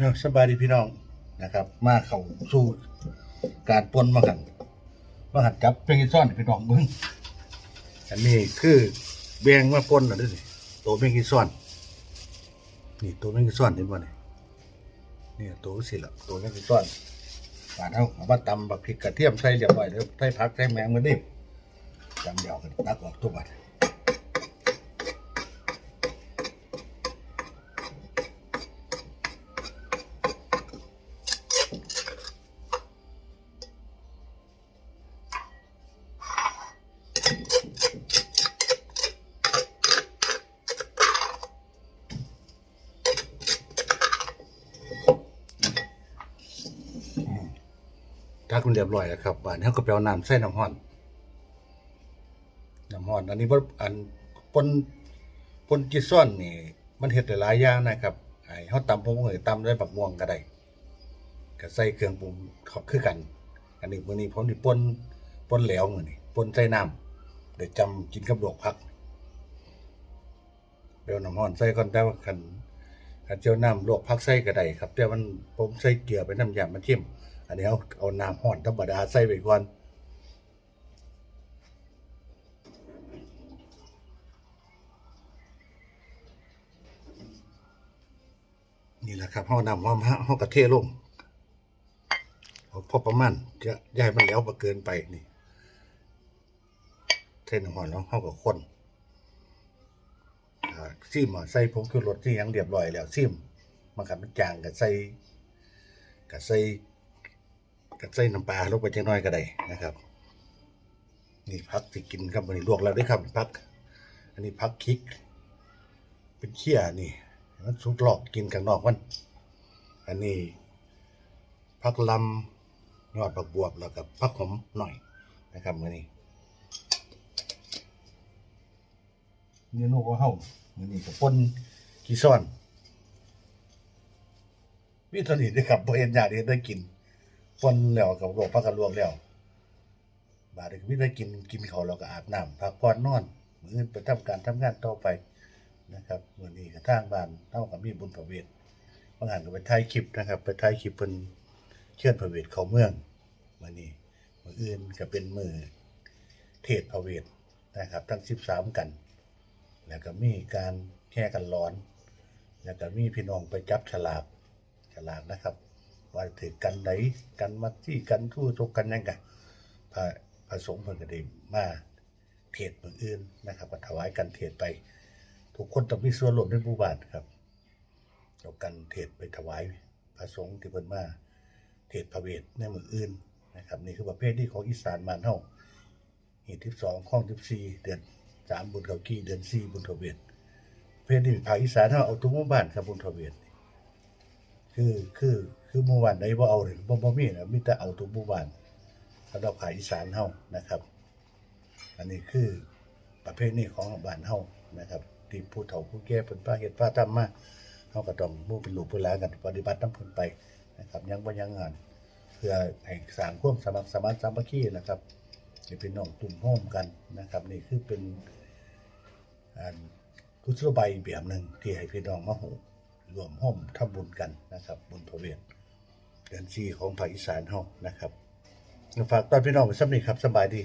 เอาสบายดีพี่น้องนะครับ มาเข้าสู่การปนมากันมาหัดจับเป็นซ่อนพี่น้องมึงอันนี้คือแบงมาปนน่ะด้วยตัวเป็นกี่ซ่อน นี่ตัวเป็นกี่ซ่อนเห็นบ่เนี่ยนี่ตัวสิละตัวเป็นกี่ซ่อนบาดเอาเอามาตำบักพริกกระเทียมใส่เรียบร้อยแล้วใส่ผักใส่แมงมาดิจำเดียวกันตักออกตัวบัด ถ้าคุณเรียบร้อยแล้วครับบ้านเขาก็ไปเอาน้ำใส่น้ำห้อนน้ำห้อนอันนี้บ่อันปนปนจิซ่อนนี่ มันเฮ็ดได้หลายอย่างนะครับไอ้เฮาตำผมก็ตำด้วยบักม่วงก็ได้ก็ใส่เครื่องปรุงเขาคือกัน อันนี้มื้อนี้ผมนี่ปนปนแหลวมื้อนี้ปนใส่น้ำได้จำกินกับดอกผักเดี๋ยวน้ำห้อนใส่ก่อนแต่ว่าคันคันเจียวน้ำลวกผักใส่ก็ได้ครับแต่มันผมใส่เกลือไปน้ำยามันเทียม อันนี้เอาเอาน้ำห้อนธรรมดาใส่ไปก่อนนี่แหละครับเฮานำว่าเฮากระเทลงเอาพอประมาณจะย่าให้มันแล้วบ่เกินไปนี่ เทน้ำห้อนแล้วเฮาก็คนซิมอะใส่ผงชูรสที่ยังเรียบร้อยแล้วซิมมันก็มันจางก็ใส่ก็ใส่ ก็ใส่น้ำปลาลงไปจังน้อยก็ได้นะครับ นี่พักที่กินครับวันนี้ลวกแล้วได้ครับพัก อันนี้พักคิก เป็นเขี้ยนี่มันสุกหลอกกินข้างนอกมัน อันนี้พักลำยอดผักบวบแล้วกับพักหอมหน่อยนะครับวันนี้เมนูของเฮาวันนี้กับป่นกีซ่อนมีเท่านี้ด้อครับบ่เห็นญาติเห็นได้กิน ปนแล้วกับลวกพักกันลวกแล้วบาดนี้ก็มีไดกินกินเขาวแล้วก็อาบน้ำพักผ่อนนอนมืออื่นไปทำการทำงานต่อไปนะครับมื้อนี้ก็ทางบ้านเฮาก็มีบุญประเวทบางหันก็ไปถ่ายคลิปนะครับ ไปถ่ายคลิปเพิ่นเชิญพระเวทเขาเมืองมื้อนี้มืออื่นก็เป็นมือเทศพระเวทนะครับ ทั้ง13กัน แล้วก็มีการแค่กันร้อน แล้วก็มีพี่น้องไปจับฉลากฉลากนะครับ ว่าถือกันไหนกันมาที่กันทู่ทกกันยังไงพระพระสงฆ์เพิ่นก็ได้มาเทศเมืองอื่นนะครับก็ถวายกันเทศไป ทุกคนต้องมีส่วนร่วมในหมู่บ้านครับเอากันเทศไปถวายพระสงฆ์ที่เพิ่นมาเทศพระเวทในเมืองอื่นนะครับนี่คือประเภทที่ของอีสานบ้านเฮาหีที่สองข้องที่สี่เดือนสามบุญเขากี้เดือนสี่บุญเขาเวทประเพศที่ภาคอีสานเฮาเอาทุกหมู่บ้านครับบุญเขาเวท คือคือคือหมู่บ้านใดบ่เอาเลยบ่บ่มีนะมีแต่เอาทุกหมู่บ้านสำหรับภาคอีสานเฮานะครับ อันนี้คือประเภทนี้ของบ้านเฮานะครับ ที่ผู้เฒ่าผู้แก่เพิ่นพาเฮ็ดพาทำมาเฮาก็ต้องมู่เป็นลูกเป็นหลานกันปฏิบัตินำเพิ่นไปนะครับ ยังบ่ยังงานเพื่อให้สร้างความสมัครสมานสามัคคีนะครับให้พี่น้องตุ่มโฮมกันนะครับ นี่คือเป็นอันกุศโลบายแบบหนึ่งที่ให้พี่น้องมาหู รวมห้มทำบุญกันนะครับบุญพระเวทเดือนสี่ของภาคอีสานเฮานะครับฝากตอนพี่น้องไว้สำนี้ครับสบายดี